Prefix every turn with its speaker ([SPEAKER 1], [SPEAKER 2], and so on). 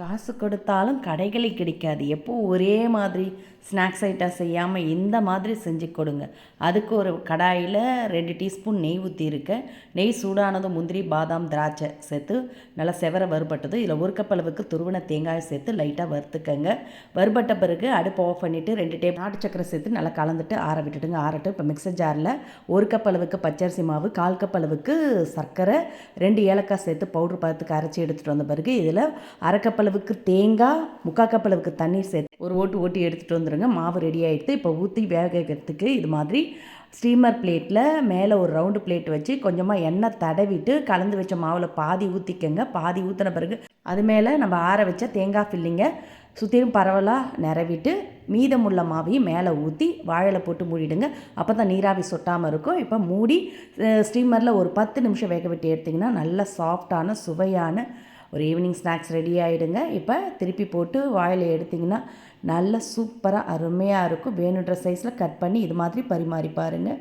[SPEAKER 1] காசு கொடுத்தாலும் கடைகளில் கிடைக்காது. எப்போ ஒரே மாதிரி ஸ்நாக்ஸ் ஐட்டம் செய்யாமல் இந்த மாதிரி செஞ்சு கொடுங்க. அதுக்கு ஒரு கடாயில் ரெண்டு டீஸ்பூன் நெய் ஊற்றிருக்கேன் நெய் சூடானதும் முந்திரி பாதாம் திராட்சை சேர்த்து நல்லா செவர வறுபட்டது. இதில் ஒரு கப் அளவுக்கு துருவன தேங்காய் சேர்த்து லைட்டாக வறுத்துக்கங்க. வறுபட்ட பிறகு அடுப்பு ஆஃப் பண்ணிவிட்டு ரெண்டு டேப் நாட்டு சக்கரை சேர்த்து நல்லா கலந்துட்டு ஆற விட்டுடுங்க. ஆறட்டும். இப்போ மிக்சர் ஜாரில் ஒரு கப் அளவுக்கு பச்சரிசி மாவு கால் கப் அளவுக்கு சர்க்கரை ரெண்டு ஏலக்காய் சேர்த்து பவுட்ரு பார்த்துக்கு அரைச்சி எடுத்துகிட்டு வந்த பிறகு இதில் அரை அளவுக்கு தேங்காய் முக்கால் கப் அளவுக்கு தண்ணீர் சேர்த்து ஒரு ஓட்டு ஓட்டி எடுத்துகிட்டு வந்துடுங்க மாவு ரெடி ஆகிடுது இப்போ ஊற்றி வேக வைக்கிறதுக்கு இது மாதிரி ஸ்டீமர் பிளேட்டில் மேலே ஒரு ரவுண்டு பிளேட் வச்சு கொஞ்சமாக எண்ணெய் தடவிட்டு கலந்து வச்ச மாவில் பாதி ஊற்றிக்கங்க பாதி ஊற்றின பிறகு அது மேலே நம்ம ஆற வச்ச தேங்காய் ஃபில்லிங்கை சுற்றிலும் பரவலாக நிறவிட்டு மீதமுள்ள மாவையும் மேலே ஊற்றி வாழையில் போட்டு மூடிடுங்க. அப்போ தான் நீராவி சொட்டாமல் இருக்கும். இப்போ மூடி ஸ்டீமரில் ஒரு பத்து நிமிஷம் வேக விட்டு எடுத்திங்கன்னா நல்ல சாஃப்டான சுவையான ஒரு ஈவினிங் ஸ்நாக்ஸ் ரெடி ஆகிடுங்க இப்போ திருப்பி போட்டு வாயில் எடுத்திங்கன்னா நல்ல சூப்பராக அருமையாக இருக்கும். வேணுன்ற சைஸில் கட் பண்ணி இது மாதிரி பரிமாறி பாருங்கள்